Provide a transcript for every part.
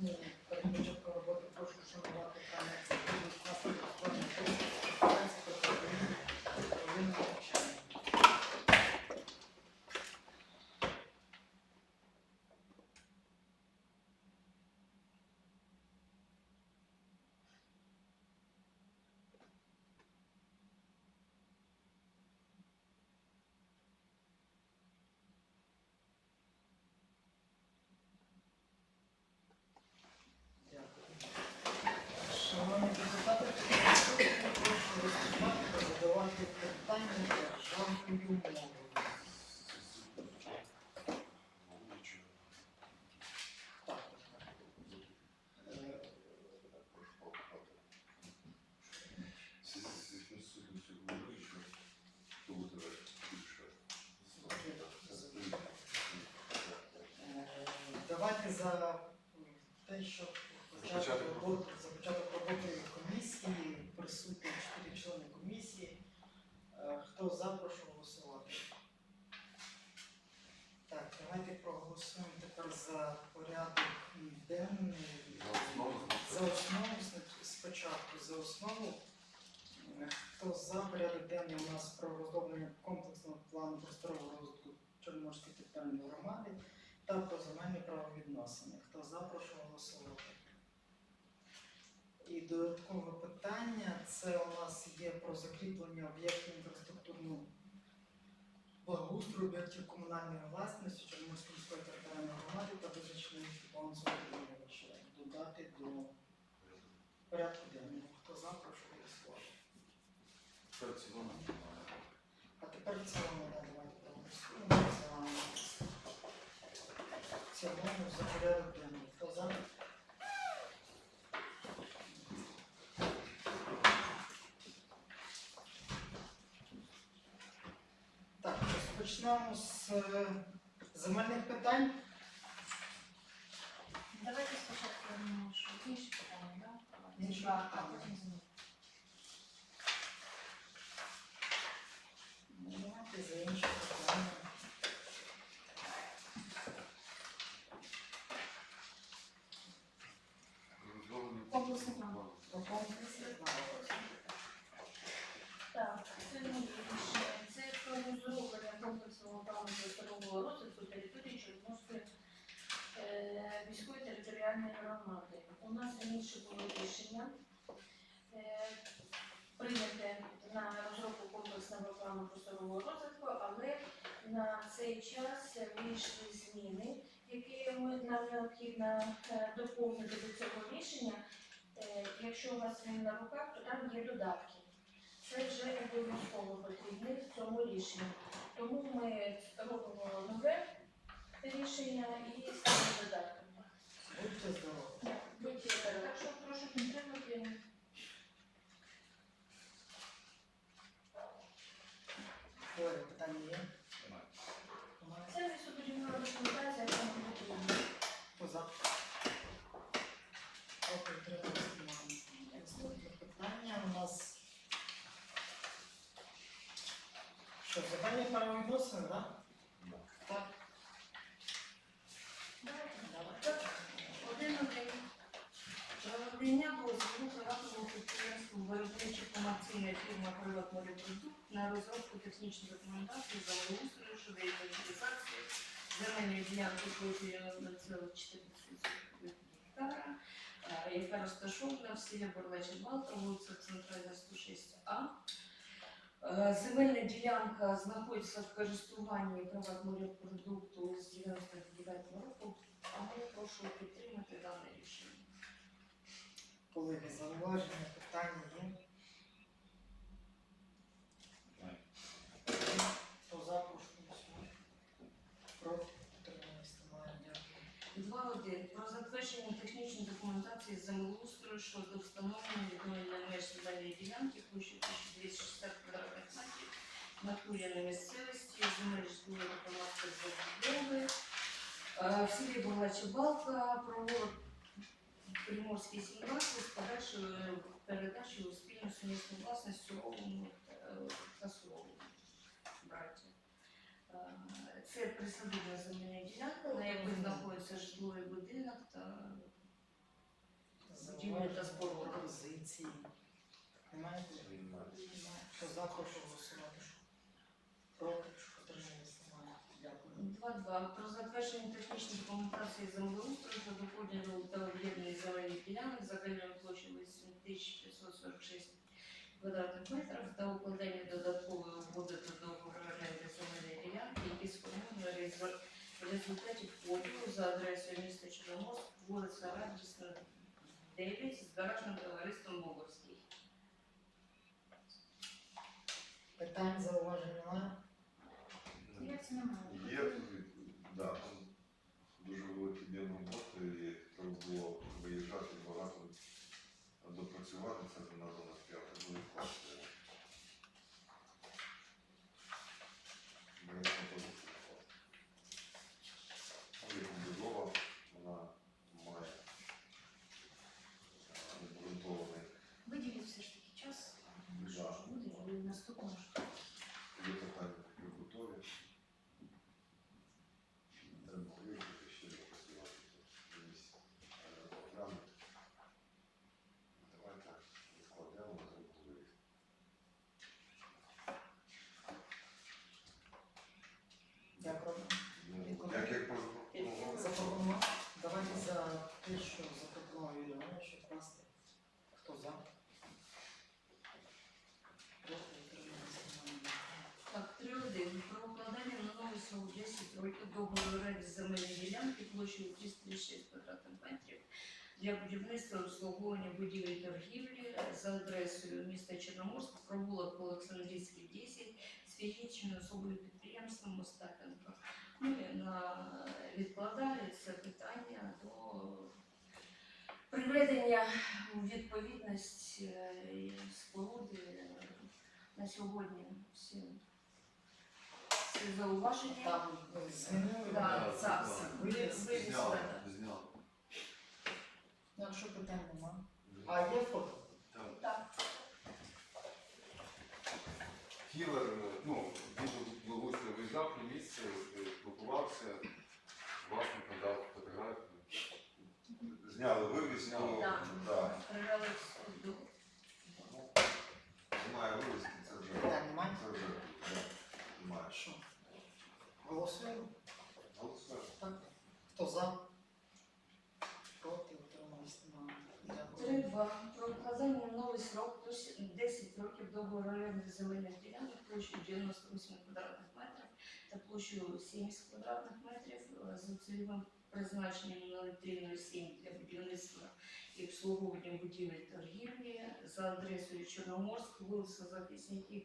Тому ng за порядок денний. За основу спочатку, за основу. Хто за порядок денний у нас про розроблення комплексного плану просторового розвитку Чорноморської територіальної громади та про земельні правовідносини. Хто за, прошу голосувати. І додаткове питання це у нас є про закріплення об'єктів інфраструктурного благоустрою об'єктів комунальної власності Чорноморської міської територіальної громади та визначення додати до порядку денного. Хто за, прошу голосувати. А тепер в цілому да, давайте проголосуємо за цілому за порядок денний. Хто за? Так, розпочнемо з е, земельних питань. Давайте спочатку ну, що інші питання, да? Інші Так, а питання. потім знову. Ну, Давайте за інші питання. Комплексний план. Про комплексний план. Так, це не рішення. Це про розроблення комплексного плану здорового розвитку території Чорноморської е, міської територіальної громади. У нас раніше було рішення е, прийняте на розробку комплексного плану просторового розвитку, але на цей час вийшли зміни, які ми нам необхідно е, доповнити до цього рішення. Е, Якщо у вас він на руках, то там є додатки. Це вже обов'язково потрібно в цьому рішенні. Тому ми робимо нове рішення і ставимо додатки. Будьте здорові. Будьте здорові. Так що прошу підтримати. Коли питання є? Немає? Це містобудівна документація, яка нам потрібна. Хто за? Проти немає. Наступне питання у нас. Що, земельні правовідносини, так? Так. Давай. Один один. Про надання дозволу приватному підприємству виробнича комерційна фірма «Приват Морепродукт» на розробку технічної документації землеустрою щодо інвентаризації земельної ділянки площею 0,14 гектара, е, яка розташована в селі Борлечі Балта, вулиця Центральна 106А. Е, Земельна ділянка знаходиться в користуванні «Приват Морепродукту з 99 року, тому прошу підтримати дане рішення. Колеги, зауваження, питання є? Хто за, прошу голосувати. Проти утримались немає. Дякую. 2.1. Про затвердження технічної документації з землеустрою щодо встановлення відновлення меж земельної ділянки площею 1260 квадратних метрів на місцевості, земель житлової громадської забудови. Е, В селі Балка провод Приморський 17 з подальшою передачею у спільну сумісну власність Суровому е, та Суровому браті. Е, Це присадибна земельна ділянка, на якій знаходиться житловий будинок та будівлі та споруд. Пропозиції. Немає? Хто за, прошу голосувати. Проти, 2. Про затвердження технічної комунікації землеустрою щодо поділу та об'єднання земельних ділянок загальною площею 8546 квадратних метрів та укладення додаткової угоди до договору оренди земельної ділянки, які сформовані в результаті поділу за адресою міста Чорноморськ, вулиця Радісна, 9 з гаражним товариством Могорський. Питань зауважень немає? Є було виїжджати багато допрацювати, це не треба на п'яти буде класти. Ми це будемо Ну, як будова, вона має е, обґрунтований Виділіть все ж таки час, Да. що ж буде, і наступного ж. Є питання такі готові. Треба вивчити ще допрацювати. Дивись, е, окремо. Давайте відкладемо на другу вирішити. Дякую. Ну, Як як позапропонував? Запропонував. Давайте за те, що запропонував Юрій Іванович, вкласти. Хто за? Проти, утримались, немає. Так, 3.1. Про укладання на новий срок 10 років договору оренди земельної ділянки площею 336 квадратних метрів для будівництва обслуговування будівель торгівлі за адресою міста Чорноморськ, провулок Олександрійський, 10 з фізичною особою підприємством Остапенко. Ми на відкладали це питання до приведення у відповідність е, споруди на сьогодні всі, всі зауваження. Там ну, змінили. Да, так, ви- зняли. Ну, Якщо питань нема. А є фото? Так. Кілер, ну, він благоустрій виїжджав на місце, е, спілкувався, власник надав фотографію. Зняли вивіз, ну, Так. да. Привели в суду. Ну, Немає вивізки, це вже. Питань немає? Це вже, да, немає. Що? Голосуємо? Хто за? Проти, утримались, немає. Дякую. 3.2. Про укладання на новий срок до 10 років договору оренди земельних ділянок площею 98 квадратних метрів та площею 70 квадратних метрів е, за цільовим призначенням 0307 для будівництва і обслуговування будівель торгівлі за адресою Чорноморськ, вулиця Захисників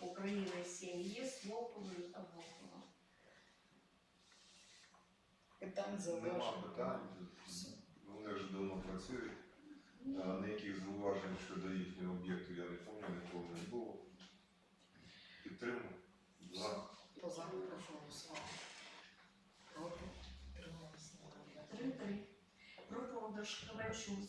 України 7 є, Волковою та Волкова. Питань, Нема зауважень? питань. Вони вже давно працюють. Ніяких зауважень щодо їхнього об'єкту я не пам'ятаю, ніколи не було. Підтримую. За. Хто за? Прошу голосувати. Проти, немає. Дякую. 3-3. Про продаж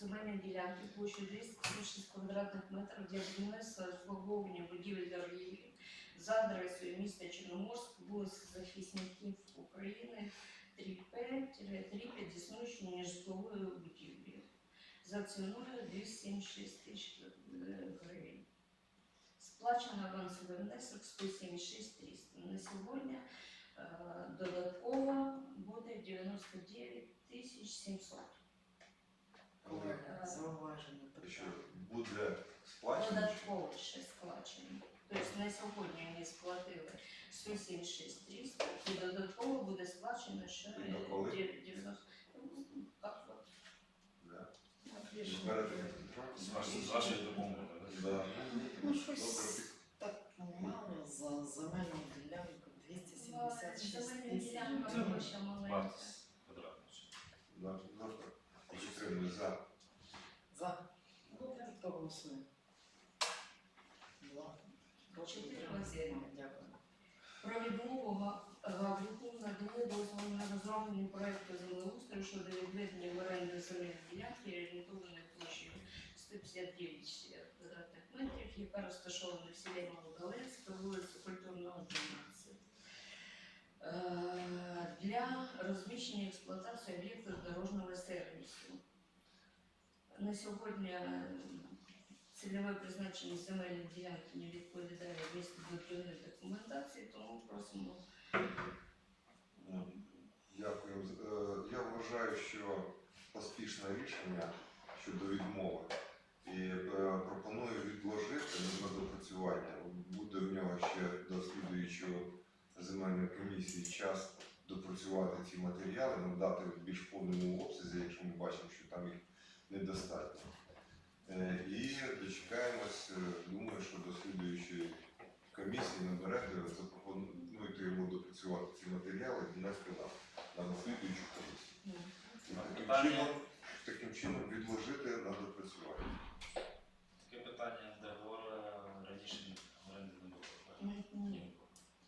земельної ділянки площею 236 квадратних метрів для будівництва обслуговування будівель торгівлі за адресою міста Чорноморськ, вулиця Захисників України, 3П-3 під існуючою будівлею за ціною 276 тисяч е, гривень. Сплачено авансовий внесок 176 300. На сьогодні е, додатково буде 99 тисяч 700. Колеги, зауваження, Що буде сплачено? Додатково ще сплачено. Тобто на сьогодні вони сплатили 176 300 і додатково буде сплачено ще на коли? 90. Ну, так от. Да. Контракт? З вашої- з вашої допомоги. Да. Ну, щось так мало за земельну ділянку 276 Земельна тисяч. ділянка Це маленька. Вартість квадратна. Да, завтра. Підтримую за. За. Хто голосує? Два. Проти, Чотири немає. Дякую. Про відмову Га- Гаврюку надали дозволу на розроблення проекту землеустрою щодо відведення в оренду земельної ділянки орієнтованої площею 159 квадратних метрів, яка розташована в селі Малогалинська, вулиця Культурного 12. Е, Для розміщення експлуатації об'єктів дорожнього сервісу. на сьогодні е, цільове призначення земельної ділянки не відповідає місту документації, тому просимо Дякую. Е, Я вважаю, що поспішне рішення щодо відмови і е, пропоную відложити на допрацювання. Буде в нього ще до слідуючого земельної комісії час допрацювати ці матеріали, надати в більш повному обсязі, якщо ми бачимо, що там їх недостатньо. Е, І дочекаємось, е, думаю, що до слідуючої комісії наберете, запропонуйте йому допрацювати ці матеріали і внести нам на слідуючу комісію. ну, таким чином, таким чином відложити на допрацювання. Таке питання, де говорили раніше оренди не було. ні,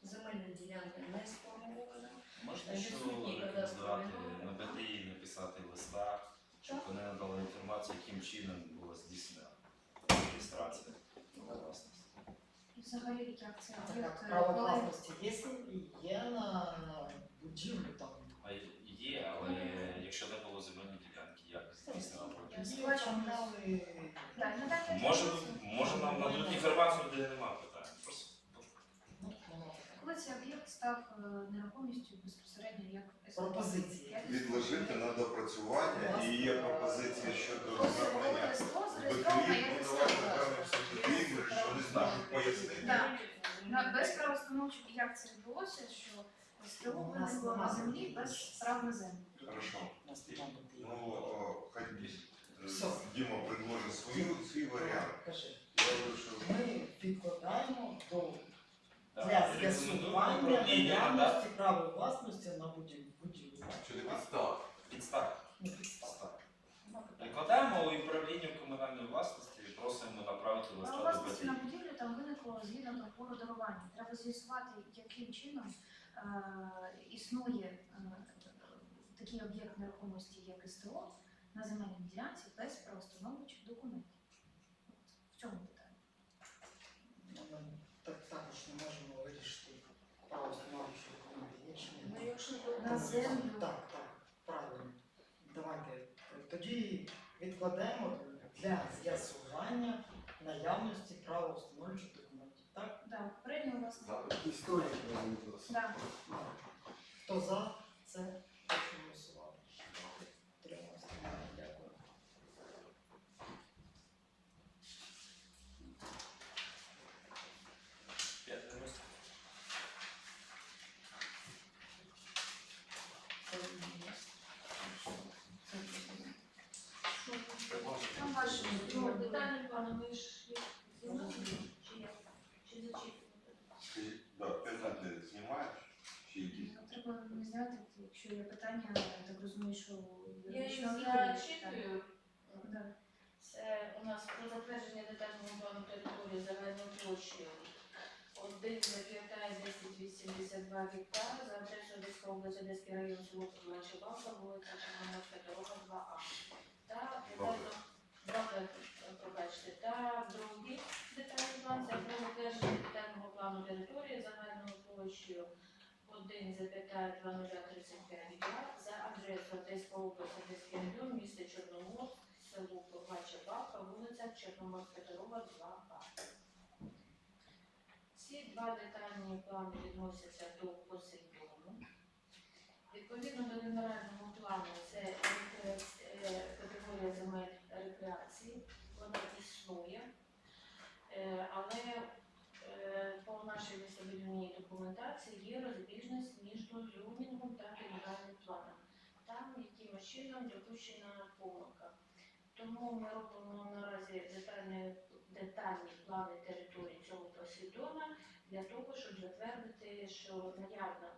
земельна ділянка не сформована. Можна що рекомендувати на БТІ написати листа, щоб вони надали інформацію, яким чином була здійснена реєстрація на власність. І взагалі, як це Так, право коли власності є, є на будівлю там. А є, але якщо не було земельної ділянки, як здійснена продаж? Є там дали Так, надайте Може, може нам нададуть інформацію, де нема питань. Просто ну, нема Коли цей об'єкт став е, нерухомістю безпосередньо як СО? Пропозиції. Відложити на допрацювання і є пропозиція щодо як ну СО. давайте напевно все-таки, що не зможуть пояснити. Так. На без правоустановчих, як це відбулося, що СТО виникло на землі без прав на землю. Хорошо. Ну, о, хай е, Все. Діма предложить свою, свій варіант. Кажи. Я Ми відкладаємо до для з'ясування наявності права власності на будівлю. будівлю. Щодо підстав. підстав. Не підстав. У управління комунальної власності і просимо направити Право листа до власності на будівлю там виникло згідно договору дарування. Треба з'ясувати, яким чином е, існує е, такий об'єкт нерухомості, як СТО, на земельній ділянці без правоустановчих документів. В цьому питання. Ну, Ми так також не можемо вирішити право встановлюючи документи. Є чи ні? Ну, якщо На землю. Так, так, правильно. Давайте тоді відкладемо для з'ясування наявності права встановлюючих документів. Так? Да, попередньо вас Історія да. Хто за це 82 гектари за те, що області, Одеський район село Чубавка, вулиця Чорноморська, дорога 2А. Та детально, добре, пробачте, та другий детальний план, це окремо теж детального плану території загальною площею 1,2035 гектар за адресою Одеська область, Одеський район, місто Чорномор, село Пробача Бабка, вулиця Чорноморська, дорога 2А. Ці два детальні плани відносяться до Посейдону. Відповідно до генерального плану, це е, категорія земель рекреації, вона існує, Е, але е, по нашій містобудівній документації є розбіжність між зонingом та генеральним планом. Там якимось чином допущена помилка. Тому ми робимо наразі детальні, детальні плани території для того, щоб затвердити, що наявна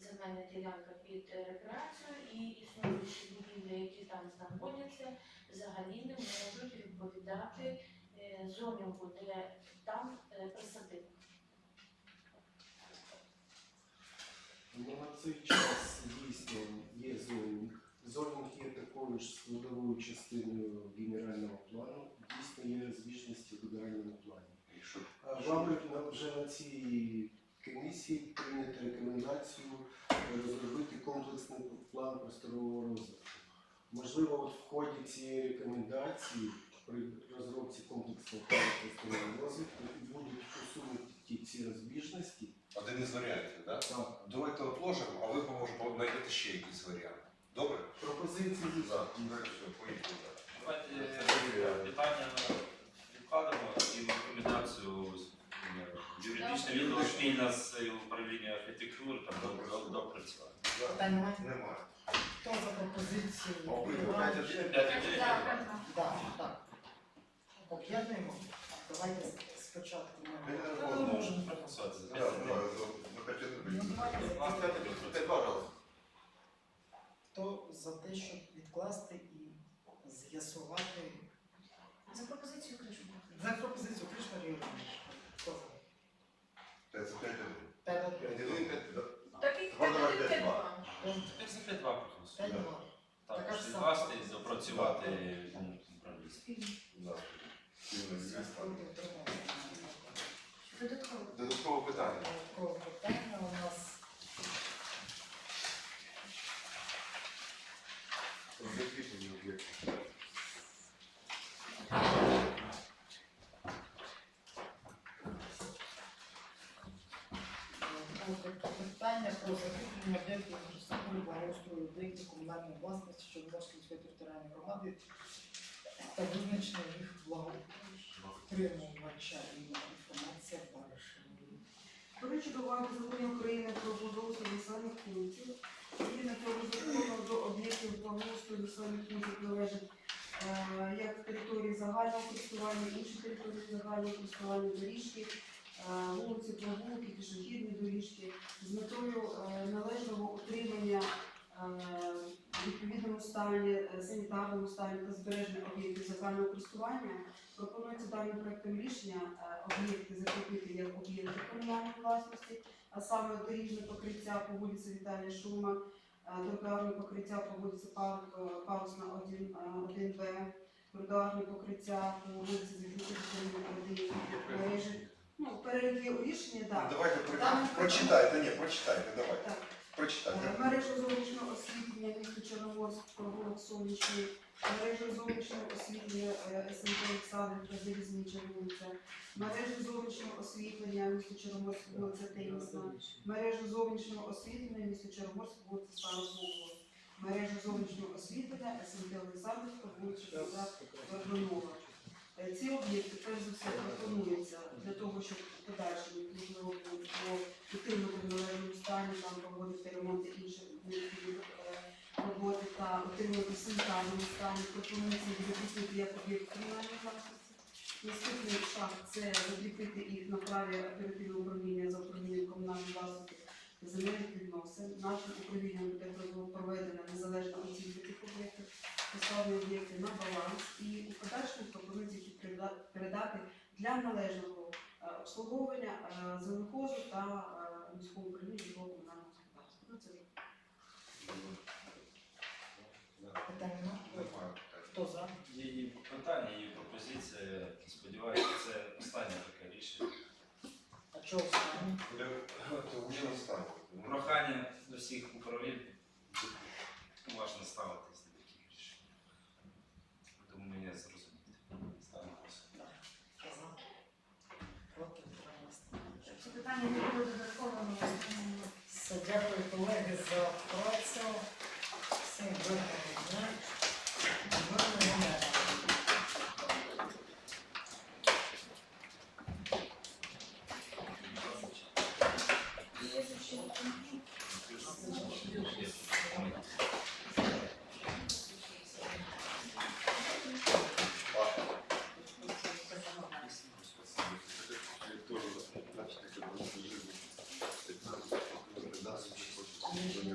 земельна ділянка під рекреацію і існуючі будівлі, які там знаходяться, взагалі не можуть відповідати е, зонінгу, де там е, присадиб. Ну, на цей час дійсно є зонінг. Зонінг є такою ж складовою частиною генерального плану. Дійсно є розбіжності в генеральному плані. Якщо А Вам вже на цій комісії прийнято рекомендацію е, розробити комплексний план просторового розвитку. Можливо, от в ході цієї рекомендації при розробці комплексного плану постанови розвитку будуть усунуті ці розбіжності. Один із варіантів, так? Так, Давайте отложимо, а ви може знайдете ще якийсь варіант. Добре? пропозиції За. Давайте питання юридичне відділ спільно з управлінням архітектури там до- до- допрацювати. Питань немає? Немає. Хто за пропозицію? Обидва п'ять-один. П'ять один. Так, так. Об'єднуємо. Давайте спочатку ми. Не можемо. Можемо проголосувати за п'ять один. Ми хотіли Ну, б. П'ять. Хто за те, щоб відкласти і з'ясувати За пропозицію Кришина. за пропозицію Кришна Рівнович. Хто за? Це п'ять один. П'ять П'ять, один. один, п'ять, да. Так і Два, два, п'ять, п'ять два. Тепер за п'ять два П'ять Так. Так, Така ж сама. відкласти і допрацювати ну, управління. Спільно з містом. Проти утримався. Додатково. Додаткове питання. Додаткове питання у нас Про закріплення об'єктів. е, питання про закріплення об'єктів інфраструктури благоустрою об'єктів комунальної власності Чорноморської міської територіальної громади та визначення їх благоутримувача і інформація Баришевої. Беручи до уваги закону України про благоустрій населених пунктів, згідно цього закону до об'єктів благоустрою населених пунктів належать е, як території загального користування, інші території загального користування, доріжки, вулиці, прогулки, пішохідні доріжки з метою е, належного утримання е, відповідному стані, е, санітарному стані та збереження об'єктів загального користування Пропонується даним проектом рішення е, об'єкти закріпити як об'єкти комунальної власності, а саме доріжне покриття по вулиці Віталія Шума, е, тротуарне покриття по вулиці Пар- е, Парусна 1, е, 1Б, тротуарне покриття по вулиці Звітниці мережі. Ну, переліки у рішенні, Ну, так. Давайте при- Там- прочитайте, ні, прочитайте, давайте. Так. Прочитайте. Е, Мережа зовнішнього освітлення міста Чорноморськ, провулок Сонячний, мережа зовнішнього освітлення е, СМТ Олександрівка, Залізнича вулиця, мережа зовнішнього освітлення міста Чорноморськ, вулиця Тенісна, мережа зовнішнього освітлення міста Чорноморськ, вулиця Старозвогова, мережа зовнішнього освітлення СМТ Олександрівка, вулиця Козак, Вербанова. Е, Ці об'єкти, перш за все, пропонуються для того, щоб в подальшому було підтримати належному стані, там проводити ремонт і інші необхідні е, роботи та отримувати в санітарному стані. Пропонується їх як об'єкт комунальної власності. Наступний шаг це закріпити їх на праві оперативного управління за управлінням комунальної власності земельних відносин. Нашим управлінням буде проведена незалежна оцінка поставлені об'єкти на баланс і у подальшому пропонується їх передати для належного е, обслуговування е, землехозу та е, міського управління житлового комунального господарства. Ну, це? Немає. Хто за? Її питання, її пропозиція. Сподіваюся, це останнє таке рішення. А чого останнє? Це вже останнє. Прохання до всіх управлінь уважно ставитись до таких рішень. Думаю, мене зрозуміти. Ставимо голосування. Хто за? Проти утримався. Це питання не було додатковими. Все, дякую колеги за працю. Всім гарного